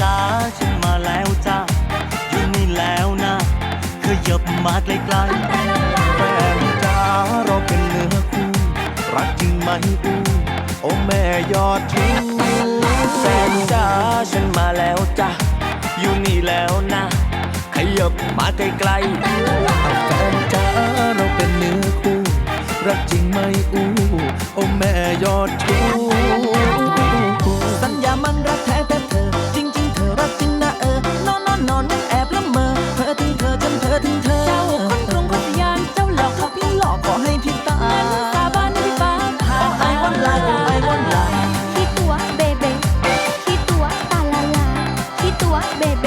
ฉันมาแล้วจ้าอยู่นี่แล้วนะขยับมาใกล้ๆแฟนจ้าเราเป็นเนื้อคู่รักจริงไหมอู้โอ้แม่ยอดชูแฟนจ้าฉันมาแล้วจ้าอยู่นี่แล้วนะขยับมาใกล้ๆแฟนจ้าเราเป็นเนื้อคู่รักจริงไหมอู้โอ้แม่ยอด เบเบ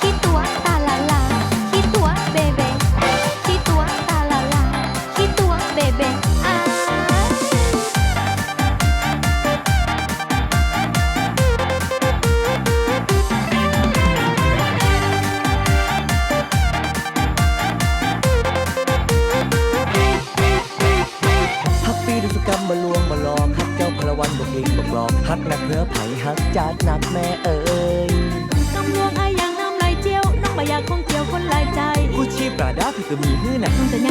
ขี้ตัวตาลาลาขี้ตัวเบเบขี้ตัวตาลาลาขี้ตัวเบเบอ่าฮักปีดุสกรรมมาลวงมาหลอกฮักเจ้าพลวันบอกเองบอกหลอกฮักหนักเนื้อไผ่ฮักจาดหนักแม่เอ๋ย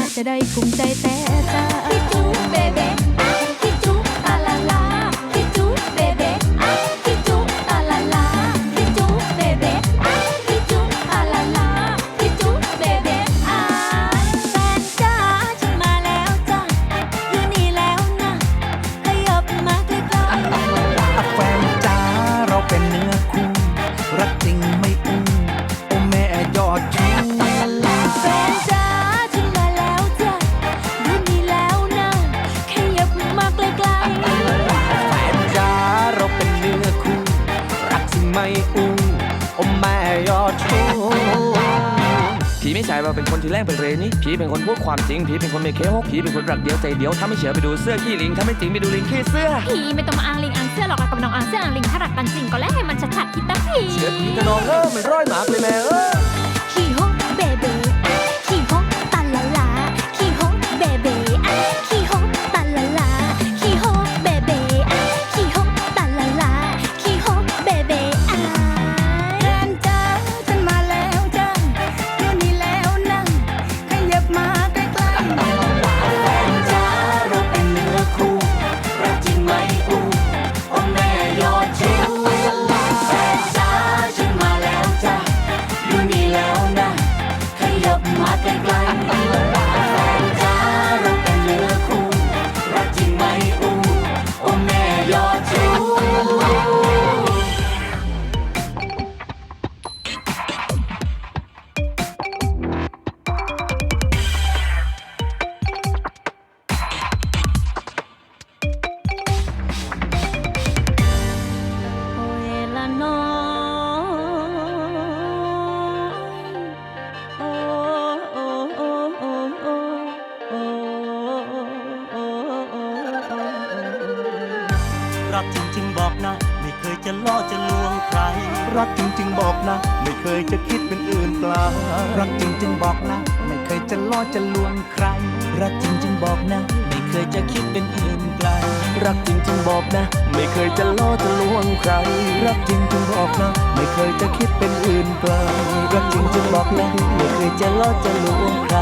จะยากจะได้กุมใจแต่จ้าขี้จูเบเบขี้จูตาลาลาขี้จูเบเบขี้จูตาลาลาขี้จูเบเบขี้จูตาลาลาขี้จูเบเบอ่าแฟนจ้าฉันมาแล้วจ้าอยู่นี่แล้วนะขยับมาใกล้แฟนจ้าเราเป็นเนื้อคู่ รักจริงไม่ ว่าเป็นคนที่แรกเป็นเรนี่ผีเป็นคนพูดความจริงผีเป็นคนไม่เคหกผีเป็นคนรักเดียวใจเดียวถ้าไม่เชื่อไปดูเสื้อขี้ลิงถ้าไม่จริงไปดูลิงขี้เสื้อผีไม่ต้องมาอ้างลิงอ้างเสื้อหรอกรักกับน้องอ้างเสื้ออ้างลิงถ้ารักกันจริงก็แล้วให้มันชัดๆคิดตั้งผีเชื่อผีกระนองเออมันร้อยหมากเลยแม่เออ รักจริง ๆ บอกนะ ไม่เคยจะล่อจะลวงใคร รักจริง ๆ บอกนะ ไม่เคยจะคิดเป็นอื่นไกล รักจริง ๆ บอกนะ ไม่เคยจะล่อจะลวงใคร รักจริง ๆ บอกนะ ไม่เคยจะคิดเป็นอื่นไกลรักจริง ๆ บอกนะ ไม่เคยจะล่อจะลวงใครรักจริงๆบอกนะไม่เคยจะคิดเป็นอื่นไกลรักจริงๆบอกนะไม่เคยจะล่อจะลวงใคร